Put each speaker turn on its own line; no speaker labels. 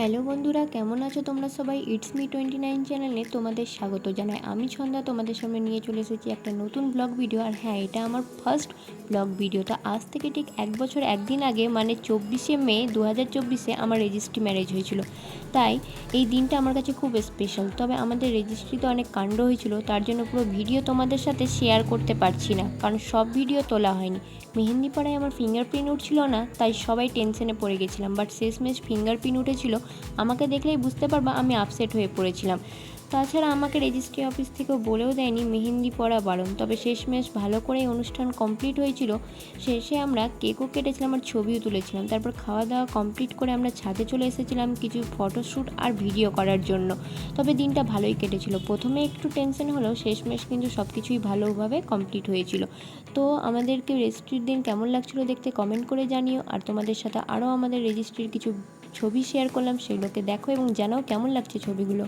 Hello বন্ধুরা, কেমন আছো তোমরা সবাই? ইটস মি টোয়েন্টি নাইন চ্যানেলে তোমাদের স্বাগত জানাই। আমি ছন্দা তোমাদের সামনে নিয়ে চলে এসেছি একটা নতুন ব্লগ ভিডিও আর হ্যাঁ এটা আমার ফার্স্ট ব্লগ ভিডিওটা আজ থেকে ঠিক এক বছর, একদিন আগে মানে চব্বিশে মে দু হাজার চব্বিশে আমার রেজিস্ট্রি ম্যারেজ হয়েছিল। তাই এই দিনটা আমার কাছে খুব স্পেশাল তবে আমাদের রেজিস্ট্রিতে অনেক কাণ্ড হয়েছিল, তার জন্য পুরো ভিডিও তোমাদের সাথে শেয়ার করতে পারছি না, কারণ সব ভিডিও তোলা হয়নি। মেহেন্দি পাড়ায় আমার ফিঙ্গারপ্রিন্ট উঠছিল না, তাই সবাই টেনশনে পড়ে গেছিলাম। বাট শেষমেশ ফিঙ্গারপ্রিন্ট উঠেছিল আমাকে দেখলেই বুঝতে পারবা আমি আপসেট হয়ে পড়েছিলাম। তাছাড়া আমাকে রেজিস্ট্রি অফিস থেকেও বলেও দেয়নি মেহেন্দি পরা বারণ। তবে শেষমেশ ভালো করে অনুষ্ঠান কমপ্লিট হয়েছিল। শেষে আমরা কেকও কেটেছিলাম আর ছবিও তুলেছিলাম। তারপর খাওয়া দাওয়া কমপ্লিট করে আমরা ছাদে চলে এসেছিলাম কিছু ফটোশ্যুট আর ভিডিও করার জন্য। তবে দিনটা ভালোই কেটেছিল। প্রথমে একটু টেনশন হলেও শেষমেশ কিন্তু সব কিছুই ভালোভাবে কমপ্লিট হয়েছিল। তো আমাদেরকে রেজিস্ট্রির দিন কেমন লাগছিল দেখতে কমেন্ট করে জানিও। আর তোমাদের সাথে আরও আমাদের রেজিস্ট্রির কিছু ছবি শেয়ার করলাম সেগুলোকে দেখো এবং জানাও কেমন লাগছে ছবিগুলো।